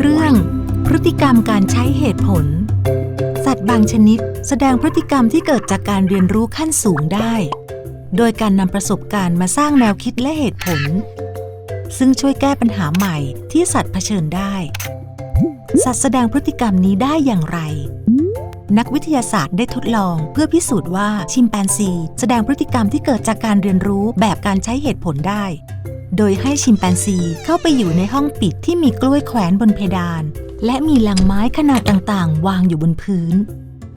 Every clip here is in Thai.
เรื่องพฤติกรรมการใช้เหตุผล สัตว์บางชนิดแสดงพฤติกรรมที่เกิดจากการเรียนรู้ขั้นสูงได้ โดยการนำประสบการณ์มาสร้างแนวคิดและเหตุผล ซึ่งช่วยแก้ปัญหาใหม่ที่สัตว์เผชิญได้ สัตว์แสดงพฤติกรรมนี้ได้อย่างไร นักวิทยาศาสตร์ได้ทดลองเพื่อพิสูจน์ว่าชิมแปนซี แสดงพฤติกรรมที่เกิดจากการเรียนรู้แบบการใช้เหตุผลได้ โดยให้ชิมแปนซีเข้าไปอยู่ในห้องปิดที่มีกล้วยแขวนบนเพดาน และมีลังไม้ขนาดต่างๆ วางอยู่บนพื้น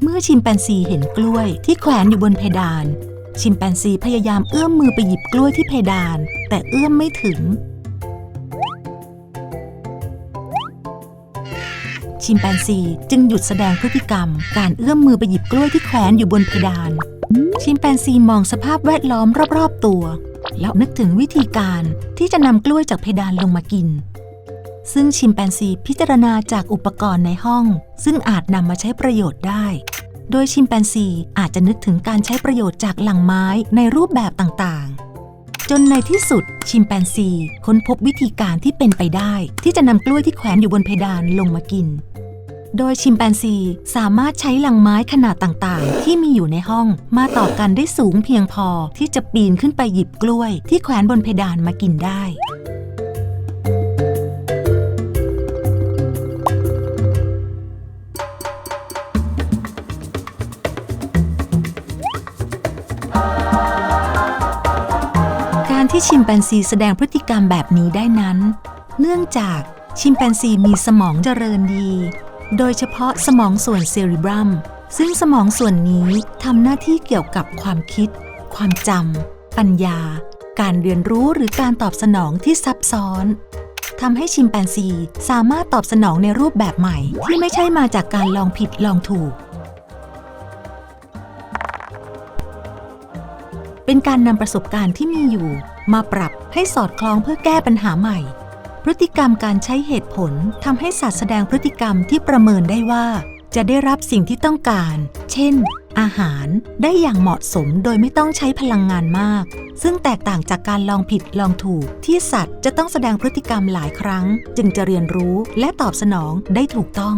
เมื่อชิมแปนซีเห็นกล้วยที่แขวนอยู่บนเพดาน ชิมแปนซีพยายามเอื้อมมือไปหยิบกล้วยที่เพดาน แต่เอื้อมไม่ถึง ชิมแปนซีจึงหยุดแสดงพฤติกรรม การเอื้อมมือไปหยิบกล้วยที่แขวนอยู่บนเพดาน ชิมแปนซีมองสภาพแวดล้อมรอบๆตัว แล้วนึกถึงวิธีการที่จะนำกล้วยจากเพดานลงมากิน ซึ่งชิมแปนซีพิจารณาจากอุปกรณ์ในห้อง ซึ่งอาจนำมาใช้ประโยชน์ได้ โดยชิมแปนซีอาจจะนึกถึงการใช้ประโยชน์จากหลังไม้ในรูปแบบต่างๆ จนในที่สุดชิมแปนซีค้นพบวิธีการที่เป็นไปได้ ที่จะนำกล้วยที่แขวนอยู่บนเพดานลงมากิน โดยชิมแปนซีสามารถใช้ลังไม้ขนาดต่างๆ ที่มีอยู่ในห้อง มาต่อกันได้สูงเพียงพอที่จะปีนขึ้นไปหยิบกล้วย ที่แขวนบนเพดานมากินได้การที่ชิมแปนซีแสดงพฤติกรรมแบบนี้ได้นั้น เนื่องจากชิมแปนซีมีสมองเจริญดี โดยเฉพาะสมองส่วนเซริบรัม ซึ่งสมองส่วนนี้ทำหน้าที่เกี่ยวกับความคิด ความจำปัญญา การเรียนรู้หรือการตอบสนองที่ซับซ้อนทำให้ชิมแปนซีสามารถตอบสนองในรูปแบบใหม่ ที่ไม่ใช่มาจากการลองผิดลองถูก เป็นการนำประสบการณ์ที่มีอยู่ มาปรับให้สอดคล้องเพื่อแก้ปัญหาใหม่ พฤติกรรมการใช้เหตุผลทำให้สัตว์แสดงพฤติกรรมที่ประเมินได้ว่า จะได้รับสิ่งที่ต้องการ เช่น อาหารได้อย่างเหมาะสมโดยไม่ต้องใช้พลังงานมาก ซึ่งแตกต่างจากการลองผิดลองถูก ที่สัตว์จะต้องแสดงพฤติกรรมหลายครั้ง จึงจะเรียนรู้และตอบสนองได้ถูกต้อง